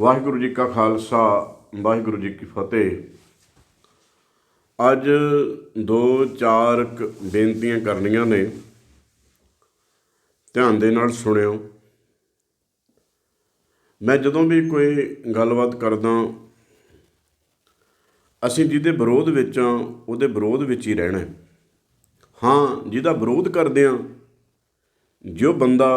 ਵਾਹਿਗੁਰੂ ਜੀ ਕਾ ਖਾਲਸਾ, ਵਾਹਿਗੁਰੂ ਜੀ ਕੀ ਫਤਿਹ। ਅੱਜ ਦੋ ਚਾਰ ਕੁ ਬੇਨਤੀਆਂ ਕਰਨੀਆਂ ਨੇ। ਧਿਆਨ ਦੇ ਨਾਲ ਸੁਣਿਓ। ਮੈਂ ਜਦੋਂ ਵੀ ਕੋਈ ਗੱਲਬਾਤ ਕਰਦਾ, ਅਸੀਂ ਜਿਹਦੇ ਵਿਰੋਧ ਵਿੱਚ ਆ ਉਹਦੇ ਵਿਰੋਧ ਵਿੱਚ ਹੀ ਰਹਿਣਾ ਹਾਂ। ਜਿਹਦਾ ਵਿਰੋਧ ਕਰਦੇ ਆ ਜੋ ਬੰਦਾ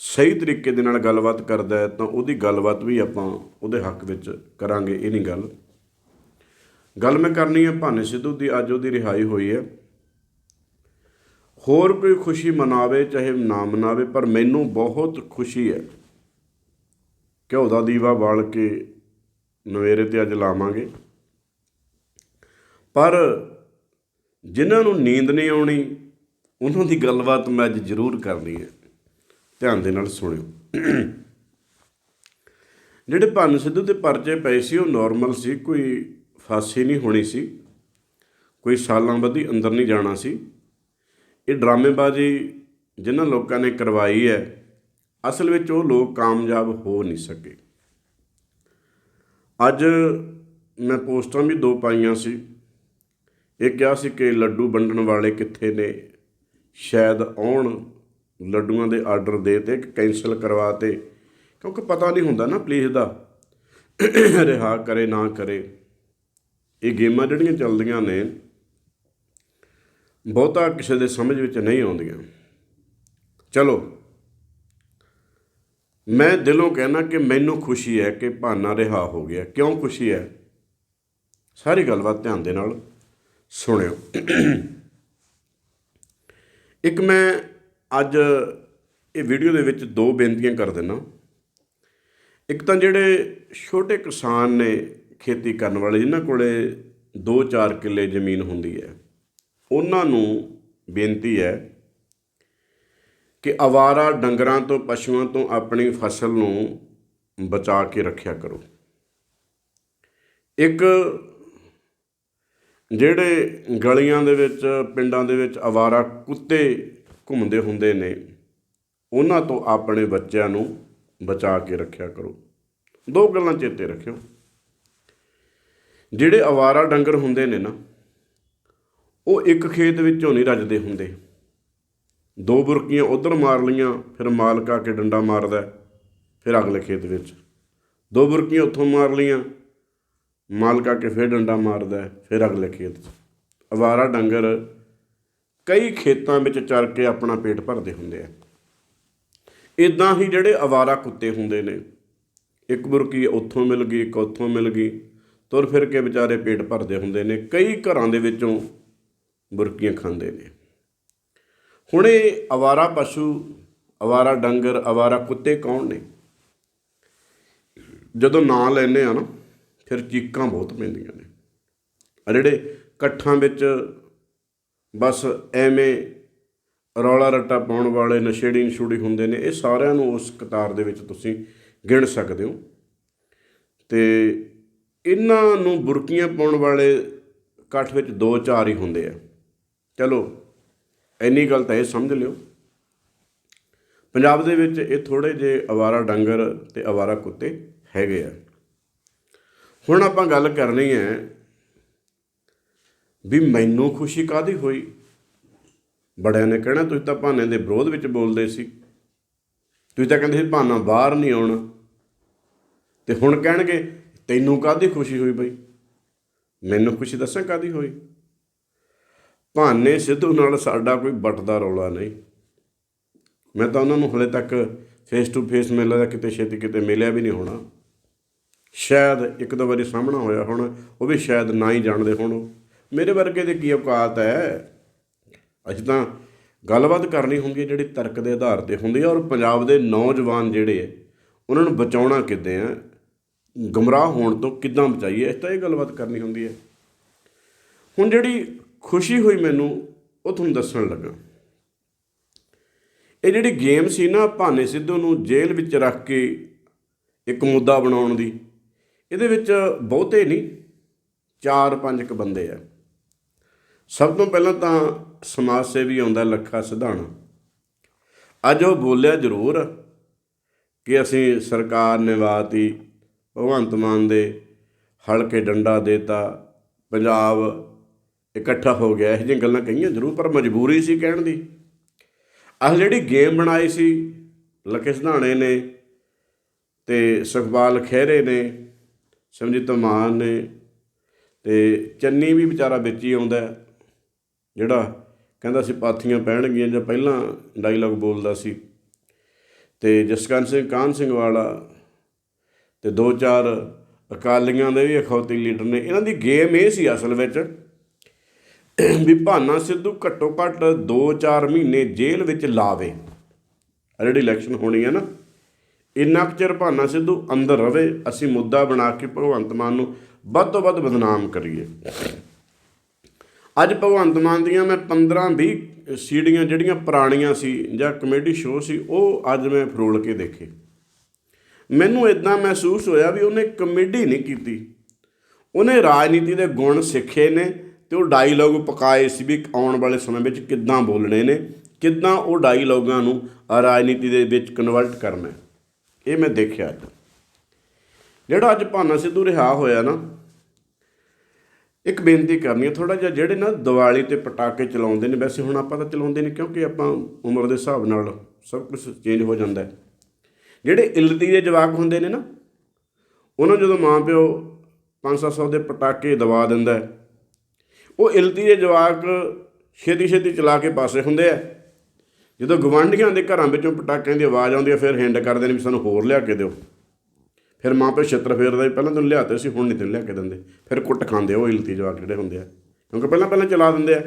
ਸਹੀ ਤਰੀਕੇ ਦੇ ਨਾਲ ਗੱਲਬਾਤ ਕਰਦਾ ਹੈ, ਤਾਂ ਉਹਦੀ ਗੱਲਬਾਤ ਵੀ ਆਪਾਂ ਉਹਦੇ ਹੱਕ ਵਿੱਚ ਕਰਾਂਗੇ, ਇਹ ਨਹੀਂ ਗੱਲ। ਗੱਲ ਮੈਂ ਕਰਨੀ ਹੈ ਭਾਨੇ ਸਿੱਧੂ ਦੀ, ਅੱਜ ਉਹਦੀ ਰਿਹਾਈ ਹੋਈ ਹੈ। ਹੋਰ ਕੋਈ ਖੁਸ਼ੀ ਮਨਾਵੇ, ਚਾਹੇ ਨਾ ਮਨਾਵੇ, ਪਰ ਮੈਨੂੰ ਬਹੁਤ ਖੁਸ਼ੀ ਹੈ ਘਿਓ ਦਾ ਦੀਵਾ ਬਾਲ ਕੇ ਨਵੇਰੇ ਤੇ ਅੱਜ ਲਾਵਾਂਗੇ। ਪਰ ਜਿਨ੍ਹਾਂ ਨੂੰ ਨੀਂਦ ਨਹੀਂ ਆਉਣੀ, ਉਹਨਾਂ ਦੀ ਗੱਲਬਾਤ ਮੈਂ ਅੱਜ ਜ਼ਰੂਰ ਕਰਨੀ ਹੈ। ਧਿਆਨ ਦੇ ਨਾਲ ਸੁਣਿਓ। ਜਿਹੜੇ ਭੰਨ ਸਿੱਧੂ ਤੇ ਪਰਚੇ ਪਏ ਸੀ, ਉਹ ਨਾਰਮਲ ਸੀ, ਕੋਈ ਫਾਂਸੀ ਨਹੀਂ ਹੋਣੀ ਸੀ, ਕੋਈ ਸਾਲਾਂ ਬੱਧੀ ਅੰਦਰ ਨਹੀਂ ਜਾਣਾ ਸੀ। ਇਹ ਡਰਾਮੇਬਾਜ਼ੀ ਜਿਨ੍ਹਾਂ ਲੋਕਾਂ ਨੇ ਕਰਵਾਈ ਹੈ, ਅਸਲ ਵਿੱਚ ਉਹ ਲੋਕ ਕਾਮਯਾਬ ਹੋ ਨਹੀਂ ਸਕੇ। ਅੱਜ ਮੈਂ ਪੋਸਟਾਂ ਵੀ ਦੋ ਪਾਈਆਂ ਸੀ। ਇਹ ਕਿਹਾ ਸੀ ਕਿ ਲੱਡੂ ਵੰਡਣ ਵਾਲੇ ਕਿੱਥੇ ਨੇ, ਸ਼ਾਇਦ ਆਉਣ। ਲੱਡੂਆਂ ਦੇ ਆਰਡਰ ਦੇ ਤੇ ਕੈਂਸਲ ਕਰਵਾ ਤੇ, ਕਿਉਂਕਿ ਪਤਾ ਨਹੀਂ ਹੁੰਦਾ ਨਾ ਪਲੀਜ਼ ਦਾ। ਰਿਹਾ ਕਰੇ, ਨਾ ਕਰੇ। ਇਹ ਗੇਮਾਂ ਜਿਹੜੀਆਂ ਚੱਲਦੀਆਂ ਨੇ, ਬਹੁਤਾ ਕਿਸੇ ਦੇ ਸਮਝ ਵਿੱਚ ਨਹੀਂ ਆਉਂਦੀਆਂ। ਚਲੋ, ਮੈਂ ਦਿਲੋਂ ਕਹਿਣਾ ਕਿ ਮੈਨੂੰ ਖੁਸ਼ੀ ਹੈ ਕਿ ਭਾਨਾ ਰਿਹਾ ਹੋ ਗਿਆ। ਕਿਉਂ ਖੁਸ਼ੀ ਹੈ? ਸਾਰੀ ਗੱਲਬਾਤ ਧਿਆਨ ਦੇ ਨਾਲ ਸੁਣਿਓ। ਇੱਕ ਮੈਂ ਅੱਜ ਇਹ ਵੀਡੀਓ ਦੇ ਵਿੱਚ ਦੋ ਬੇਨਤੀਆਂ ਕਰ ਦਿੰਦਾ। ਇੱਕ ਤਾਂ ਜਿਹੜੇ ਛੋਟੇ ਕਿਸਾਨ ਨੇ ਖੇਤੀ ਕਰਨ ਵਾਲੇ, ਜਿਨ੍ਹਾਂ ਕੋਲੇ 2-4 ਕਿੱਲੇ ਜ਼ਮੀਨ ਹੁੰਦੀ ਹੈ, ਉਹਨਾਂ ਨੂੰ ਬੇਨਤੀ ਹੈ ਕਿ ਆਵਾਰਾ ਡੰਗਰਾਂ ਤੋਂ, ਪਸ਼ੂਆਂ ਤੋਂ ਆਪਣੀ ਫਸਲ ਨੂੰ ਬਚਾ ਕੇ ਰੱਖਿਆ ਕਰੋ। ਇੱਕ ਜਿਹੜੇ ਗਲੀਆਂ ਦੇ ਵਿੱਚ, ਪਿੰਡਾਂ ਦੇ ਵਿੱਚ ਆਵਾਰਾ ਕੁੱਤੇ ਘੁੰਮਦੇ ਹੁੰਦੇ ਨੇ, ਉਹਨਾਂ ਤੋਂ ਆਪਣੇ ਬੱਚਿਆਂ ਨੂੰ ਬਚਾ ਕੇ ਰੱਖਿਆ ਕਰੋ। ਦੋ ਗੱਲਾਂ ਚੇਤੇ ਰੱਖਿਓ। ਜਿਹੜੇ ਆਵਾਰਾ ਡੰਗਰ ਹੁੰਦੇ ਨੇ ਨਾ, ਉਹ ਇੱਕ ਖੇਤ ਵਿੱਚੋਂ ਨਹੀਂ ਰੱਜਦੇ ਹੁੰਦੇ। ਦੋ ਬੁਰਕੀਆਂ ਉਧਰ ਮਾਰ ਲੀਆਂ ਫਿਰ ਮਾਲਕ ਆ ਕੇ ਡੰਡਾ ਮਾਰਦਾ, ਫਿਰ ਅਗਲੇ ਖੇਤ ਵਿੱਚ। ਦੋ ਬੁਰਕੀਆਂ ਉੱਥੋਂ ਮਾਰ ਲੀਆਂ ਮਾਲਕ ਆ ਕੇ ਫਿਰ ਡੰਡਾ ਮਾਰਦਾ, ਫਿਰ ਅਗਲੇ ਖੇਤ 'ਚ ਅਵਾਰਾ ਡੰਗਰ ਕਈ ਖੇਤਾਂ ਵਿੱਚ ਚਰ ਕੇ ਆਪਣਾ ਪੇਟ ਭਰਦੇ ਹੁੰਦੇ ਆ। ਇਦਾਂ ਹੀ ਜਿਹੜੇ ਅਵਾਰਾ ਕੁੱਤੇ ਹੁੰਦੇ ਨੇ, ਇੱਕ ਬੁਰਕੀ ਉੱਥੋਂ ਮਿਲ ਗਈ, ਇੱਕ ਉੱਥੋਂ ਮਿਲ ਗਈ, ਤੁਰ ਫਿਰ ਕੇ ਵਿਚਾਰੇ ਪੇਟ ਭਰਦੇ ਹੁੰਦੇ ਨੇ, ਕਈ ਘਰਾਂ ਦੇ ਵਿੱਚੋਂ ਬੁਰਕੀਆਂ ਖਾਂਦੇ ਨੇ। ਹੁਣ ਇਹ ਅਵਾਰਾ ਪਸ਼ੂ, ਅਵਾਰਾ ਡੰਗਰ, ਅਵਾਰਾ ਕੁੱਤੇ ਕੌਣ ਨੇ? ਜਦੋਂ ਨਾਂ ਲੈਨੇ ਆ ਨਾ, ਫਿਰ ਚੀਕਾਂ ਬਹੁਤ ਪੈਂਦੀਆਂ ਨੇ। ਆ ਜਿਹੜੇ ਇਕੱਠਾਂ ਵਿੱਚ ਬਸ ਐਵੇਂ ਰੌਲਾ ਰੱਟਾ ਪਾਉਣ ਵਾਲੇ ਨਸ਼ੇੜੀ ਨਸ਼ੂੜੀ ਹੁੰਦੇ ਨੇ, ਇਹ ਸਾਰਿਆਂ ਨੂੰ ਉਸ ਕਤਾਰ ਦੇ ਵਿੱਚ ਤੁਸੀਂ ਗਿਣ ਸਕਦੇ ਹੋ। ਤੇ ਇਹਨਾਂ ਨੂੰ ਬੁਰਕੀਆਂ ਪਾਉਣ ਵਾਲੇ ਇਕੱਠ ਵਿੱਚ ਦੋ ਚਾਰ ਹੀ ਹੁੰਦੇ ਆ। ਚਲੋ, ਇੰਨੀ ਗੱਲ ਤਾਂ ਇਹ ਸਮਝ ਲਿਓ। ਪੰਜਾਬ ਦੇ ਵਿੱਚ ਇਹ ਥੋੜੇ ਜੇ ਅਵਾਰਾ ਡੰਗਰ ਤੇ ਅਵਾਰਾ ਕੁੱਤੇ ਹੈਗੇ ਆ। ਹੁਣ ਆਪਾਂ ਗੱਲ ਕਰਨੀ ਹੈ ਵੀ ਮੈਨੂੰ ਖੁਸ਼ੀ ਕਾਦੀ ਹੋਈ? ਬੜਿਆਂ ਨੇ ਕਹਿਣਾ, ਤੁਸੀਂ ਤਾਂ ਭਾਨੇ ਦੇ ਵਿਰੋਧ ਵਿੱਚ ਬੋਲਦੇ ਸੀ। ਤੁਸੀਂ ਤਾਂ ਕਹਿੰਦੇ ਸੀ ਭਾਨਾ ਬਾਹਰ ਨਹੀਂ ਆਉਣਾ। ਤੇ ਹੁਣ ਕਹਿਣਗੇ, ਤੈਨੂੰ ਕਾਦੀ ਖੁਸ਼ੀ ਹੋਈ ਬਈ? ਮੈਨੂੰ ਖੁਸ਼ੀ ਦੱਸਾਂ ਕਾਦੀ ਹੋਈ? ਭਾਨੇ ਸਿੱਧੂ ਨਾਲ ਸਾਡਾ ਕੋਈ ਬਟਦਾ ਰੌਲਾ ਨਹੀਂ। ਮੈਂ ਤਾਂ ਉਹਨਾਂ ਨੂੰ ਹਲੇ ਤੱਕ ਫੇਸ ਟੂ ਫੇਸ ਮਿਲਦਾ ਕਿਤੇ ਛੇਤੀ ਕਿਤੇ ਮਿਲਿਆ ਵੀ ਨਹੀਂ ਹੋਣਾ। ਸ਼ਾਇਦ ਇੱਕ ਦੋ ਵਾਰੀ ਸਾਹਮਣਾ ਹੋਇਆ ਹੁਣ, ਉਹ ਵੀ ਸ਼ਾਇਦ ਨਾ ਹੀ ਜਾਣਦੇ ਹੋਣ ਉਹ। ਮੇਰੇ ਵਰਗੇ ਦੇ ਕੀ ਔਕਾਤ ਹੈ? ਅਸੀਂ ਤਾਂ ਗੱਲਬਾਤ ਕਰਨੀ ਹੁੰਦੀ ਹੈ ਜਿਹੜੀ ਤਰਕ ਦੇ ਆਧਾਰ ਤੇ ਹੁੰਦੀ ਹੈ ਔਰ ਪੰਜਾਬ ਦੇ ਨੌਜਵਾਨ ਜਿਹੜੇ ਉਹਨਾਂ ਨੂੰ ਬਚਾਉਣਾ ਕਿੱਦਾਂ ਹੈ? ਗਮਰਾਹ ਹੋਣ ਤੋਂ ਕਿੱਦਾਂ ਬਚਾਈਏ? ਇਸ ਤਾਂ ਇਹ ਗੱਲਬਾਤ ਕਰਨੀ ਹੁੰਦੀ ਹੈ। ਹੁਣ ਜਿਹੜੀ ਖੁਸ਼ੀ ਹੋਈ ਮੈਨੂੰ, ਉਹ ਤੁਹਾਨੂੰ ਦੱਸਣ ਲੱਗਾ। ਇਹ ਜਿਹੜੀ ਗੇਮ ਸੀ ਨਾ, ਭਾਨੇ ਸਿੱਧੂ ਨੂੰ ਜੇਲ੍ਹ ਵਿੱਚ ਰੱਖ ਕੇ ਇੱਕ ਮੁੱਦਾ ਬਣਾਉਣ ਦੀ, ਇਹਦੇ ਵਿੱਚ ਬਹੁਤੇ ਨਹੀਂ, ਚਾਰ ਪੰਜ ਕ ਬੰਦੇ ਆ। ਸਭ ਤੋਂ ਪਹਿਲਾਂ ਤਾਂ ਸਮਾਜ ਸੇਵੀ ਆਉਂਦਾ ਲੱਖਾ ਸਿਧਾਣਾ। ਅੱਜ ਉਹ ਬੋਲਿਆ ਜ਼ਰੂਰ ਕਿ ਅਸੀਂ ਸਰਕਾਰ ਨੇ ਵਾਤੀ ਭਗਵੰਤ ਮਾਨ ਦੇ ਹਲਕੇ ਡੰਡਾ ਦੇਤਾ, ਪੰਜਾਬ ਇਕੱਠਾ ਹੋ ਗਿਆ। ਇਹ ਜਿਹੀਆਂ ਗੱਲਾਂ ਕਹੀਆਂ ਜ਼ਰੂਰ, ਪਰ ਮਜਬੂਰੀ ਸੀ ਕਹਿਣ ਦੀ। ਆਹ ਜਿਹੜੀ ਗੇਮ ਬਣਾਈ ਸੀ, ਲੱਖੇ ਸਿਧਾਣੇ ਨੇ ਤੇ ਸੁਖਪਾਲ ਖਹਿਰੇ ਨੇ ਸਿਮਰਜੀਤ ਮਾਨ ਨੇ ਤੇ ਚੰਨੀ ਵੀ ਵਿਚਾਰਾ ਵਿੱਚ ਹੀ ਆਉਂਦਾ। ਜਿਹੜਾ ਕਹਿੰਦਾ ਸੀ ਪਾਥੀਆਂ ਪੈਣਗੀਆਂ ਜਾਂ ਪਹਿਲਾਂ ਡਾਇਲੌਗ ਬੋਲਦਾ ਸੀ। ਤੇ ਜਸਕਰਨ ਸਿੰਘ, ਕਾਹਨ ਸਿੰਘ ਵਾਲਾ ਤੇ ਦੋ ਚਾਰ ਅਕਾਲੀਆਂ ਦੇ ਵੀ ਅਖੌਤੀ ਲੀਡਰ ਨੇ। ਇਹਨਾਂ ਦੀ ਗੇਮ ਇਹ ਸੀ ਅਸਲ ਵਿੱਚ ਵੀ ਭਾਨਾ ਸਿੱਧੂ ਘੱਟੋ ਘੱਟ 2-4 ਮਹੀਨੇ ਜੇਲ੍ਹ ਵਿੱਚ ਲਾਵੇ। ਜਿਹੜੀ ਇਲੈਕਸ਼ਨ ਹੋਣੀ ਹੈ ਨਾ, ਇੰਨਾ ਕੁ ਚਿਰ ਭਾਨਾ ਸਿੱਧੂ ਅੰਦਰ ਰਵੇ, ਅਸੀਂ ਮੁੱਦਾ ਬਣਾ ਕੇ ਭਗਵੰਤ ਮਾਨ ਨੂੰ ਵੱਧ ਤੋਂ ਵੱਧ ਬਦਨਾਮ ਕਰੀਏ। ਅੱਜ ਭਗਵੰਤ ਮਾਨ ਦੀਆਂ ਮੈਂ 15-20 ਸੀੜੀਆਂ ਜਿਹੜੀਆਂ ਪੁਰਾਣੀਆਂ ਸੀ ਜਾਂ ਕਮੇਡੀ ਸ਼ੋਅ ਸੀ, ਉਹ ਅੱਜ ਮੈਂ ਫਰੋਲ ਕੇ ਦੇਖੇ। ਮੈਨੂੰ ਇਦਾਂ ਮਹਿਸੂਸ ਹੋਇਆ ਵੀ ਉਹਨੇ ਕਮੇਡੀ ਨਹੀਂ ਕੀਤੀ। ਉਹਨੇ ਰਾਜਨੀਤੀ ਦੇ ਗੁਣ ਸਿੱਖੇ ਨੇ ਤੇ ਉਹ ਡਾਇਲੌਗ ਪਕਾਏ ਸੀ ਵੀ ਆਉਣ ਵਾਲੇ ਸਮੇਂ ਵਿੱਚ ਕਿੱਦਾਂ ਬੋਲਣੇ ਨੇ, ਕਿੱਦਾਂ ਉਹ ਡਾਇਲੌਗਾਂ ਨੂੰ ਰਾਜਨੀਤੀ ਦੇ ਵਿੱਚ ਕਨਵਰਟ ਕਰਨਾ ਇਹ ਮੈਂ ਦੇਖਿਆ ਅੱਜ। ਜਿਹੜਾ ਅੱਜ ਭਾਨਾ ਸਿੱਧੂ ਰਿਹਾ ਹੋਇਆ ਨਾ ਇੱਕ ਬੇਨਤੀ ਕਰਨੀ ਹੈ ਥੋੜਾ ਜਿਹਾ ਜਿਹੜੇ ਨਾ ਦੀਵਾਲੀ ਤੇ ਪਟਾਕੇ ਚਲਾਉਂਦੇ ਨੇ, ਵੈਸੇ ਹੁਣ ਆਪਾਂ ਤਾਂ ਚਲਾਉਂਦੇ ਨੇ ਕਿਉਂਕਿ ਆਪਾਂ ਉਮਰ ਦੇ ਹਿਸਾਬ ਨਾਲ ਸਭ ਕੁਝ ਚੇਂਜ ਹੋ ਜਾਂਦਾ ਹੈ। ਜਿਹੜੇ ਇਲਤੀ ਦੇ ਜਵਾਕ ਹੁੰਦੇ ਨੇ ਨਾ, ਉਹਨਾਂ ਨੂੰ ਜਦੋਂ ਮਾਂ ਪਿਓ 5-700 ਦੇ ਪਟਾਕੇ ਦਵਾ ਦਿੰਦਾ ਉਹ ਇਲਤੀ ਦੇ ਜਵਾਕ ਛੇਤੀ ਛੇਤੀ ਚਲਾ ਕੇ ਪਾਸੇ ਹੁੰਦੇ ਆ। ਜਦੋਂ ਗਵਾਂਢੀਆਂ ਦੇ ਘਰਾਂ ਵਿੱਚੋਂ ਪਟਾਕਿਆਂ ਦੀ ਆਵਾਜ਼ ਆਉਂਦੀ ਹੈ, ਫਿਰ ਹਿੰਡ ਕਰਦੇ ਨੇ ਵੀ ਸਾਨੂੰ ਹੋਰ ਲਿਆ ਕੇ ਦਿਓ। ਫਿਰ ਮਾਂ ਪਿਓ ਛਿੱਤਰ ਫੇਰਦਾ ਵੀ ਪਹਿਲਾਂ ਤੈਨੂੰ ਲਿਆਤੇ ਸੀ, ਹੁਣ ਨਹੀਂ ਤੈਨੂੰ ਲਿਆ ਕੇ ਦਿੰਦੇ। ਫਿਰ ਕੁੱਟ ਖਾਂਦੇ ਉਹ ਇਲਤੀ ਜਵਾਕ ਜਿਹੜੇ ਹੁੰਦੇ ਆ। ਕਿਉਂਕਿ ਪਹਿਲਾਂ ਪਹਿਲਾਂ ਚਲਾ ਦਿੰਦੇ ਆ।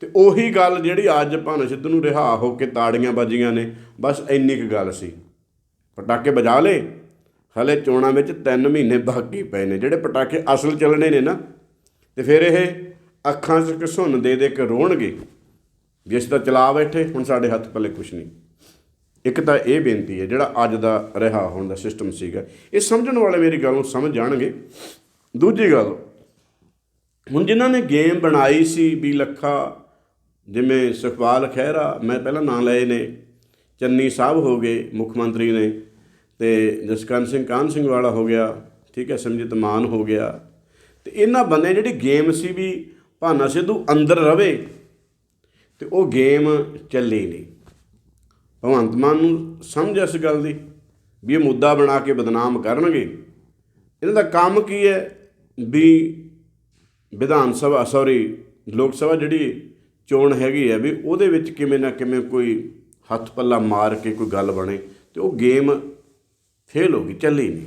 ਤੇ ਉਹੀ ਗੱਲ ਜਿਹੜੀ ਅੱਜ ਭਾਨ ਸਿੱਧੂ ਨੂੰ ਰਿਹਾ ਹੋ ਕੇ ਤਾੜੀਆਂ ਵੱਜੀਆਂ ਨੇ, ਬਸ ਇੰਨੀ ਕੁ ਗੱਲ ਸੀ। ਪਟਾਕੇ ਵਜਾ ਲੇ ਹਲੇ ਚੋਣਾਂ ਵਿੱਚ 3 ਮਹੀਨੇ ਬਾਕੀ ਪਏ ਨੇ, ਜਿਹੜੇ ਪਟਾਕੇ ਅਸਲ ਚੱਲਣੇ ਨੇ ਨਾ, ਤੇ ਫਿਰ ਇਹ ਅੱਖਾਂ 'ਚ ਘਸੁੰਨ ਦੇ ਦੇ ਕੇ ਰੋਣਗੇ ਜਿਸ ਦਾ ਚਲਾ ਬੈਠੇ, ਹੁਣ ਸਾਡੇ ਹੱਥ ਪੱਲੇ ਕੁਛ ਨਹੀਂ। ਇੱਕ ਤਾਂ ਇਹ ਬੇਨਤੀ ਹੈ, ਜਿਹੜਾ ਅੱਜ ਦਾ ਰਿਹਾ ਹੋਣ ਦਾ ਸਿਸਟਮ ਸੀਗਾ, ਇਹ ਸਮਝਣ ਵਾਲੇ ਮੇਰੀ ਗੱਲ ਨੂੰ ਸਮਝ ਜਾਣਗੇ। ਦੂਜੀ ਗੱਲ, ਹੁਣ ਜਿਨ੍ਹਾਂ ਨੇ ਗੇਮ ਬਣਾਈ ਸੀ ਵੀ ਲੱਖਾ, ਜਿਵੇਂ ਸੁਖਪਾਲ ਖਹਿਰਾ, ਮੈਂ ਪਹਿਲਾਂ ਨਾਂ ਲਏ ਨੇ, ਚੰਨੀ ਸਾਹਿਬ ਹੋ ਗਏ ਮੁੱਖ ਮੰਤਰੀ ਨੇ, ਤੇ ਜਸਕਰਨ ਸਿੰਘ ਕਾਹਨ ਸਿੰਘ ਵਾਲਾ ਹੋ ਗਿਆ, ਠੀਕ ਹੈ ਸਮਝਿਤ ਮਾਨ ਹੋ ਗਿਆ, ਤੇ ਇਹਨਾਂ ਬੰਦੇ ਜਿਹੜੀ ਗੇਮ ਸੀ ਵੀ ਭਾਨਾ ਸਿੱਧੂ ਅੰਦਰ ਰਵੇ, ਤੇ ਉਹ ਗੇਮ ਚੱਲੀ ਨਹੀਂ। ਭਗਵੰਤ ਮਾਨ ਨੂੰ ਸਮਝ ਇਸ ਗੱਲ ਦੀ ਵੀ ਇਹ ਮੁੱਦਾ ਬਣਾ ਕੇ ਬਦਨਾਮ ਕਰਨਗੇ। ਇਹਨਾਂ ਦਾ ਕੰਮ ਕੀ ਹੈ ਵੀ ਵਿਧਾਨ ਸਭਾ ਸੌਰੀ ਲੋਕ ਸਭਾ ਜਿਹੜੀ ਚੋਣ ਹੈਗੀ ਹੈ ਵੀ ਉਹਦੇ ਵਿੱਚ ਕਿਵੇਂ ਨਾ ਕਿਵੇਂ ਕੋਈ ਹੱਥ ਪੱਲਾ ਮਾਰ ਕੇ ਕੋਈ ਗੱਲ ਬਣੇ ਤੇ ਉਹ ਗੇਮ ਫੇਲ ਹੋ ਗਈ, ਚੱਲੀ ਨਹੀਂ।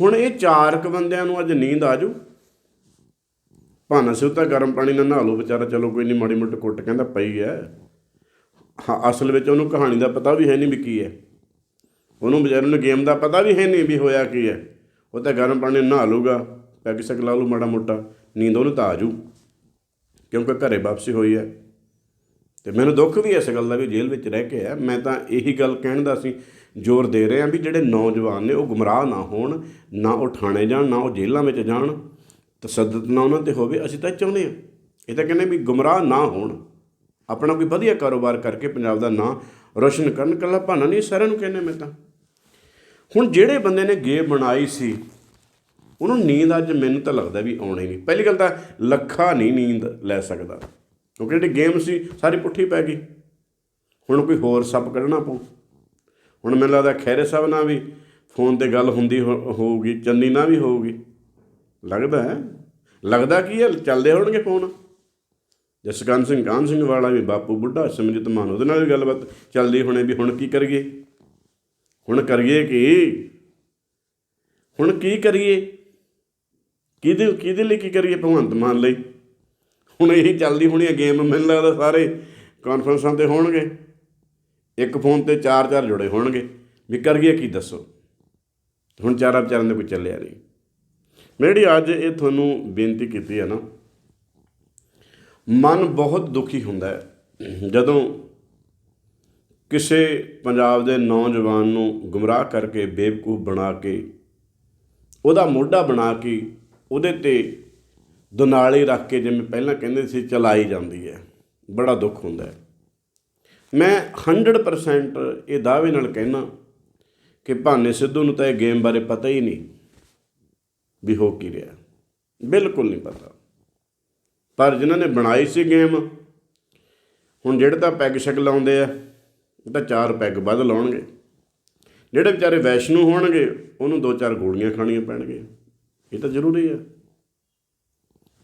ਹੁਣ ਇਹ ਚਾਰ ਕੁ ਬੰਦਿਆਂ ਨੂੰ ਅੱਜ ਨੀਂਦ ਆ ਜੂ। ਭਾਨਾ ਸਿਉ ਤਾਂ ਗਰਮ ਪਾਣੀ ਨਾਲ ਨਹਾ ਲਓ, ਵਿਚਾਰਾ ਚਲੋ ਕੋਈ ਨਹੀਂ, ਮਾੜੀ ਮੋਟੀ ਕੁੱਟ ਕਹਿੰਦਾ ਪਈ ਹੈ। ਹਾਂ, ਅਸਲ ਵਿੱਚ ਉਹਨੂੰ ਕਹਾਣੀ ਦਾ ਪਤਾ ਵੀ ਹੈ ਨਹੀਂ ਵੀ ਕੀ ਹੈ। ਉਹਨੂੰ ਵਿਚਾਰੇ ਨੂੰ ਗੇਮ ਦਾ ਪਤਾ ਵੀ ਹੈ ਨਹੀਂ ਵੀ ਹੋਇਆ ਕੀ ਹੈ। ਉਹ ਤਾਂ ਗਰਮ ਪਾਣੀ ਨਹਾ ਲੂਗਾ ਪੈਗ ਸ਼ਕ ਲਾ ਲੂ ਮਾੜਾ ਮੋਟਾ, ਨੀਂਦ ਉਹਨੂੰ ਤਾਂ ਆ ਜੂ ਕਿਉਂਕਿ ਘਰੇ ਵਾਪਸੀ ਹੋਈ ਹੈ। ਤੇ ਮੈਨੂੰ ਦੁੱਖ ਵੀ ਇਸ ਗੱਲ ਦਾ ਵੀ ਜੇਲ੍ਹ ਵਿੱਚ ਰਹਿ ਕੇ ਹੈ। ਮੈਂ ਤਾਂ ਇਹੀ ਗੱਲ ਕਹਿਣ ਦਾ ਸੀ, ਜ਼ੋਰ ਦੇ ਰਹੇ ਹਾਂ ਵੀ ਜਿਹੜੇ ਨੌਜਵਾਨ ਨੇ, ਉਹ ਗੁੰਮਰਾਹ ਨਾ ਹੋਣ, ਨਾ ਉਹ ਥਾਣੇ ਜਾਣ, ਨਾ ਉਹ ਜੇਲ੍ਹਾਂ ਵਿੱਚ ਜਾਣ। ਤਸੱਦਦ ਨਾ ਉਹਨਾਂ ਤੇ ਹੋਵੇ, ਅਸੀਂ ਤਾਂ ਇਹ ਚਾਹੁੰਦੇ ਹਾਂ। ਇਹ ਤਾਂ ਕਹਿੰਦੇ ਵੀ ਗੁੰਮਰਾਹ ਨਾ ਹੋਣ। ਆਪਣਾ ਕੋਈ ਵਧੀਆ ਕਾਰੋਬਾਰ ਕਰਕੇ ਪੰਜਾਬ ਦਾ ਨਾਂ ਰੋਸ਼ਨ ਕਰਨ, ਕੱਲਾ ਭਾਣਾ ਨਹੀਂ, ਸਾਰਿਆਂ ਨੂੰ ਕਹਿੰਦੇ ਮੈਂ ਤਾਂ। ਹੁਣ ਜਿਹੜੇ ਬੰਦੇ ਨੇ ਗੇਮ ਬਣਾਈ ਸੀ, ਉਹਨੂੰ ਨੀਂਦ ਅੱਜ ਮੈਨੂੰ ਤਾਂ ਲੱਗਦਾ ਵੀ ਆਉਣੀ ਨਹੀਂ। ਪਹਿਲੀ ਗੱਲ ਤਾਂ ਲੱਖਾ ਨਹੀਂ ਨੀਂਦ ਲੈ ਸਕਦਾ, ਕਿਉਂਕਿ ਜਿਹੜੀ ਗੇਮ ਸੀ, ਸਾਰੀ ਪੁੱਠੀ ਪੈ ਗਈ। ਹੁਣ ਕੋਈ ਹੋਰ ਸੱਪ ਕੱਢਣਾ ਪਊ। ਹੁਣ ਮੈਨੂੰ ਲੱਗਦਾ ਖੈਰੇ ਸਾਹਿਬ ਨਾਲ ਵੀ ਫੋਨ ਤੇ ਗੱਲ ਹੁੰਦੀ ਹੋ- ਹੋਊਗੀ, ਚੰਨੀ ਨਾਲ ਵੀ ਹੋਊਗੀ। ਲੱਗਦਾ ਹੈ? ਲੱਗਦਾ ਕੀ ਹੈ? ਚੱਲਦੇ ਹੋਣਗੇ ਫੋਨ? ਜਸਕਰਨ ਸਿੰਘ ਕਾਹਨ ਸਿੰਘ ਵਾਲਾ ਵੀ ਬਾਪੂ ਬੁੱਢਾ ਸਿਮਰਜੀਤ ਮਾਨ, ਉਹਦੇ ਨਾਲ ਵੀ ਗੱਲਬਾਤ ਚੱਲਦੀ ਹੋਣੀ ਵੀ ਹੁਣ ਕੀ ਕਰੀਏ? ਹੁਣ ਕਰੀਏ ਕੀ? ਹੁਣ ਕੀ ਕਰੀਏ? ਕਿਹਦੇ ਕਿਹਦੇ ਲਈ ਕੀ ਕਰੀਏ ਭਗਵੰਤ ਮਾਨ ਲਈ? ਹੁਣ ਇਹੀ ਚੱਲਦੀ ਹੋਣੀ ਹੈ ਗੇਮ, ਮੈਨੂੰ ਲੱਗਦਾ ਸਾਰੇ ਕਾਨਫਰੰਸਾਂ ਤੇ ਹੋਣਗੇ। ਇੱਕ ਫੋਨ ਤੇ ਚਾਰ ਚਾਰ ਜੁੜੇ ਹੋਣਗੇ। ਵੀ ਕਰੀਏ ਕੀ ਦੱਸੋ? ਹੁਣ ਚਾਰਾਂ ਵਿਚਾਰਾਂ ਦੇ ਕੋਈ ਚੱਲਿਆ ਨਹੀਂ। ਮੇਰੀ ਅੱਜ ਇਹ ਤੁਹਾਨੂੰ ਬੇਨਤੀ ਕੀਤੀ ਹੈ ਨਾ ਮਨ ਬਹੁਤ ਦੁਖੀ ਹੁੰਦਾ ਹੈ। ਜਦੋਂ ਕਿਸੇ ਪੰਜਾਬ ਦੇ ਨੌਜਵਾਨ ਨੂੰ ਗੁੰਮਰਾਹ ਕਰਕੇ ਬੇਵਕੂਫ ਬਣਾ ਕੇ, ਉਹਦਾ ਮੋਢਾ ਬਣਾ ਕੇ ਉਹਦੇ ਤੇ ਦੁਨਾਲੀ ਰੱਖ ਕੇ ਜਿਵੇਂ ਪਹਿਲਾਂ ਕਹਿੰਦੇ ਸੀ, ਚਲਾਈ ਜਾਂਦੀ ਹੈ। ਬੜਾ ਦੁੱਖ ਹੁੰਦਾ ਹੈ। ਮੈਂ 100% ਇਹ ਦਾਅਵੇ ਨਾਲ ਕਹਿਣਾ ਕਿ ਭਾਨੇ ਸਿੱਧੂ ਨੂੰ ਤਾਂ ਇਹ ਗੇਮ ਬਾਰੇ ਪਤਾ ਹੀ ਨਹੀਂ ਵੀ ਹੋ ਕੀ ਰਿਹਾ। ਬਿਲਕੁਲ ਨਹੀਂ ਪਤਾ। ਪਰ ਜਿਨ੍ਹਾਂ ਨੇ ਬਣਾਈ ਸੀ ਗੇਮ, ਹੁਣ ਜਿਹੜੇ ਤਾਂ ਪੈਗ ਸ਼ੈਗ ਲਾਉਂਦੇ ਆ, ਉਹ ਤਾਂ ਚਾਰ ਪੈਗ ਵੱਧ ਲਾਉਣਗੇ। ਜਿਹੜੇ ਵਿਚਾਰੇ ਵੈਸ਼ਨੂ ਹੋਣਗੇ, ਉਹਨੂੰ ਦੋ ਚਾਰ ਗੋਲੀਆਂ ਖਾਣੀਆਂ ਪੈਣਗੀਆਂ ਇਹ ਤਾਂ ਜ਼ਰੂਰੀ ਆ।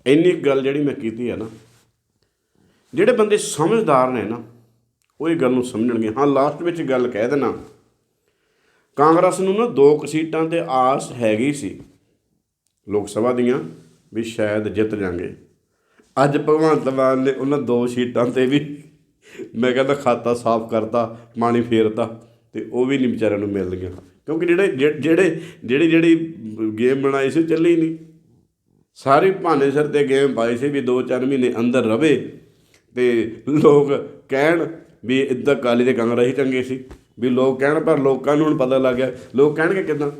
ਇੰਨੀ ਕੁ ਗੱਲ ਜਿਹੜੀ ਮੈਂ ਕੀਤੀ ਹੈ ਨਾ, ਜਿਹੜੇ ਬੰਦੇ ਸਮਝਦਾਰ ਨੇ ਨਾ, ਉਹ ਇਹ ਗੱਲ ਨੂੰ ਸਮਝਣਗੇ। ਹਾਂ, ਲਾਸਟ ਵਿੱਚ ਗੱਲ ਕਹਿ ਦੇਣਾ ਕਾਂਗਰਸ ਨੂੰ ਨਾ ਦੋ ਕੁ ਸੀਟਾਂ ਤੇ ਆਸ ਹੈਗੀ ਸੀ, ਲੋਕ ਸਭਾ ਦੀਆਂ, ਵੀ ਸ਼ਾਇਦ ਜਿੱਤ ਜਾਣਗੇ। ਅੱਜ ਭਗਵੰਤ ਮਾਨ ਨੇ ਉਹਨਾਂ ਦੋ ਸੀਟਾਂ ਤੇ ਵੀ ਮੈਂ ਕਹਿੰਦਾ ਖਾਤਾ ਸਾਫ਼ ਕਰਤਾ, ਪਾਣੀ ਫੇਰਤਾ ਤੇ ਉਹ ਵੀ ਨਹੀਂ ਵਿਚਾਰਿਆਂ ਨੂੰ ਮਿਲ ਗਈਆਂ। ਕਿਉਂਕਿ ਜਿਹੜੇ ਜਿਹ- ਜਿਹੜੇ, ਜਿਹੜੀ ਜਿਹੜੀ ਗੇਮ ਬਣਾਈ ਸੀ ਉਹ ਚੱਲੀ ਨਹੀਂ। ਸਾਰੇ ਭਾਨੇ ਸਿਰ ਤੇ ਗੇਮ ਪਾਈ ਸੀ ਵੀ 2-4 ਮਹੀਨੇ ਅੰਦਰ ਰਵੇ ਤੇ ਲੋਕ ਕਹਿਣ ਵੀ ਇੱਦਾਂ ਕਾਲੀ ਦੇ ਕਾਂਗਰਸ ਹੀ ਚੰਗੇ ਸੀ। ਵੀ ਲੋਕ ਕਹਿਣ ਪਰ ਲੋਕਾਂ ਨੂੰ ਹੁਣ ਪਤਾ ਲੱਗ ਗਿਆ। ਲੋਕ ਕਹਿਣਗੇ ਕਿਦਾਂ?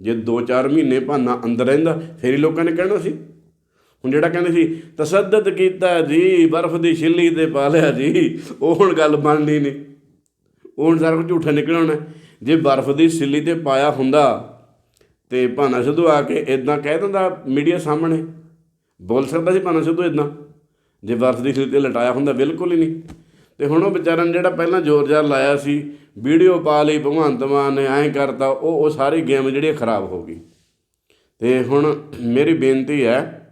ਜੇ 2-4 ਮਹੀਨੇ ਭਾਨਾ ਅੰਦਰ ਰਹਿੰਦਾ, ਫੇਰ ਹੀ ਲੋਕਾਂ ਨੇ ਕਹਿਣਾ ਸੀ। ਹੁਣ ਜਿਹੜਾ ਕਹਿੰਦੇ ਸੀ, ਤਸੱਦਦ ਕੀਤਾ ਜੀ, ਬਰਫ਼ ਦੀ ਛਿੱਲੀ ਤੇ ਪਾ ਲਿਆ ਜੀ, ਉਹ ਹੁਣ ਗੱਲ ਬਣਨੀ ਨਹੀਂ। ਉਹ ਹੁਣ ਸਾਰਾ ਕੁਝ ਝੂਠਾ ਨਿਕਲ ਆਉਣਾ ਜੇ ਬਰਫ਼ ਦੀ ਛਿੱਲੀ ਤੇ ਪਾਇਆ ਹੁੰਦਾ, ਤੇ ਭਾਨਾ ਸਿੱਧੂ ਆ ਕੇ ਇਦਾਂ ਕਹਿ ਦਿੰਦਾ ਮੀਡੀਆ ਸਾਹਮਣੇ। ਬੋਲ ਸਕਦਾ ਸੀ ਭਾਨਾ ਸਿੱਧੂ ਇਦਾਂ ਜੇ ਬਰਫ਼ ਦੀ ਛਿੱਲੀ ਤੇ ਲਟਾਇਆ ਹੁੰਦਾ, ਬਿਲਕੁਲ ਹੀ ਨਹੀਂ। ਤੇ ਹੁਣ ਉਹ ਵਿਚਾਰਨ ਜਿਹੜਾ ਪਹਿਲਾਂ ਜ਼ੋਰ ਜ਼ਾਰ ਲਾਇਆ ਸੀ, ਵੀਡੀਓ ਪਾ ਲਈ, ਭਗਵੰਤ ਮਾਨ ਨੇ ਐਂ ਕਰਤਾ, ਉਹ ਉਹ ਸਾਰੀ ਗੇਮ ਜਿਹੜੀ ਖਰਾਬ ਹੋ ਗਈ। ਤੇ ਹੁਣ ਮੇਰੀ ਬੇਨਤੀ ਹੈ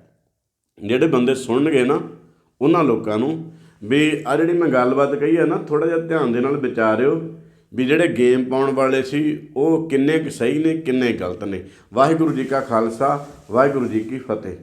ਜਿਹੜੇ ਬੰਦੇ ਸੁਣਨਗੇ ਨਾ, ਉਹਨਾਂ ਲੋਕਾਂ ਨੂੰ ਵੀ ਆ ਜਿਹੜੀ ਮੈਂ ਗੱਲਬਾਤ ਕਹੀ ਹੈ ਨਾ ਥੋੜਾ ਜਿਹਾ ਧਿਆਨ ਦੇ ਨਾਲ ਵਿਚਾਰਿਓ ਵੀ ਜਿਹੜੇ ਗੇਮ ਪਾਉਣ ਵਾਲੇ ਸੀ, ਉਹ ਕਿੰਨੇ ਕੁ ਸਹੀ ਨੇ, ਕਿੰਨੇ ਗਲਤ ਨੇ। ਵਾਹਿਗੁਰੂ ਜੀ ਕਾ ਖਾਲਸਾ, ਵਾਹਿਗੁਰੂ ਜੀ ਕੀ ਫਤਿਹ।